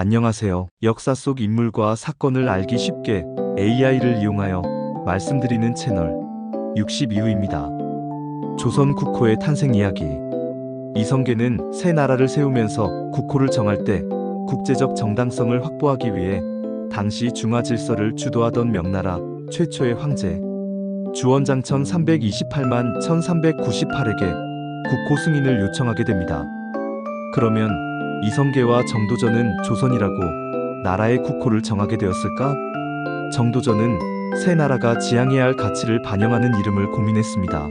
안녕하세요. 역사 속 인물과 사건을 알기 쉽게 AI를 이용하여 말씀드리는 채널 62후입니다. 조선 국호의 탄생 이야기. 이성계는 새 나라를 세우면서 국호를 정할 때 국제적 정당성을 확보하기 위해 당시 중화 질서를 주도하던 명나라 최초의 황제 주원장천 328만 1398에게 국호 승인을 요청하게 됩니다. 그러면 이성계와 정도전은 조선이라고 나라의 국호를 정하게 되었을까? 정도전은 새 나라가 지향해야 할 가치를 반영하는 이름을 고민했습니다.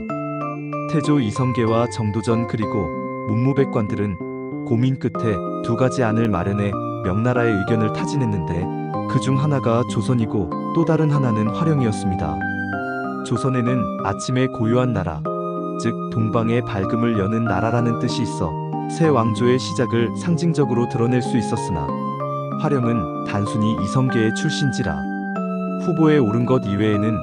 태조 이성계와 정도전 그리고 문무백관들은 고민 끝에 두 가지 안을 마련해 명나라의 의견을 타진했는데 그 중 하나가 조선이고 또 다른 하나는 활용이었습니다. 조선에는 아침에 고요한 나라, 즉 동방의 밝음을 여는 나라라는 뜻이 있어 새 왕조의 시작을 상징적으로 드러낼 수 있었으나 화령은 단순히 이성계의 출신지라 후보에 오른 것 이외에는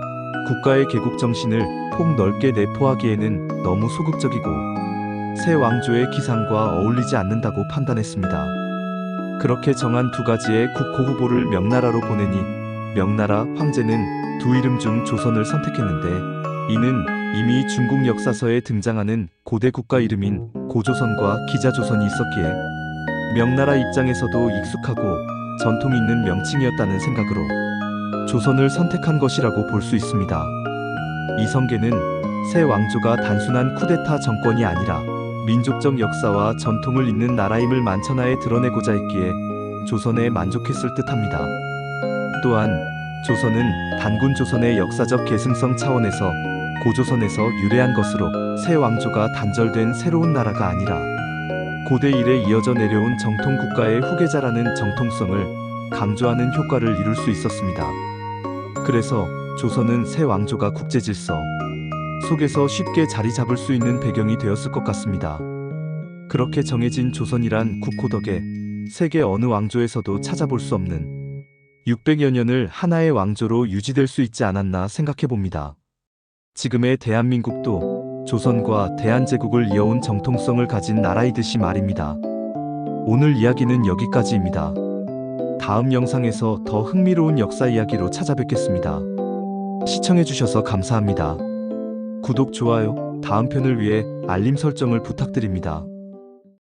국가의 개국 정신을 폭 넓게 내포하기에는 너무 소극적이고 새 왕조의 기상과 어울리지 않는다고 판단했습니다. 그렇게 정한 두 가지의 국호 후보를 명나라로 보내니 명나라 황제는 두 이름 중 조선을 선택했는데 이는 이미 중국 역사서에 등장하는 고대 국가 이름인 고조선과 기자조선이 있었기에 명나라 입장에서도 익숙하고 전통 있는 명칭이었다는 생각으로 조선을 선택한 것이라고 볼 수 있습니다. 이성계는 새 왕조가 단순한 쿠데타 정권이 아니라 민족적 역사와 전통을 잇는 나라임을 만천하에 드러내고자 했기에 조선에 만족했을 듯합니다. 또한 조선은 단군 조선의 역사적 계승성 차원에서 고조선에서 유래한 것으로 새 왕조가 단절된 새로운 나라가 아니라 고대 이래 이어져 내려온 정통 국가의 후계자라는 정통성을 강조하는 효과를 이룰 수 있었습니다. 그래서 조선은 새 왕조가 국제 질서 속에서 쉽게 자리 잡을 수 있는 배경이 되었을 것 같습니다. 그렇게 정해진 조선이란 국호 덕에 세계 어느 왕조에서도 찾아볼 수 없는 600여 년을 하나의 왕조로 유지될 수 있지 않았나 생각해 봅니다. 지금의 대한민국도 조선과 대한제국을 이어온 정통성을 가진 나라이듯이 말입니다. 오늘 이야기는 여기까지입니다. 다음 영상에서 더 흥미로운 역사 이야기로 찾아뵙겠습니다. 시청해주셔서 감사합니다. 구독, 좋아요, 다음 편을 위해 알림 설정을 부탁드립니다.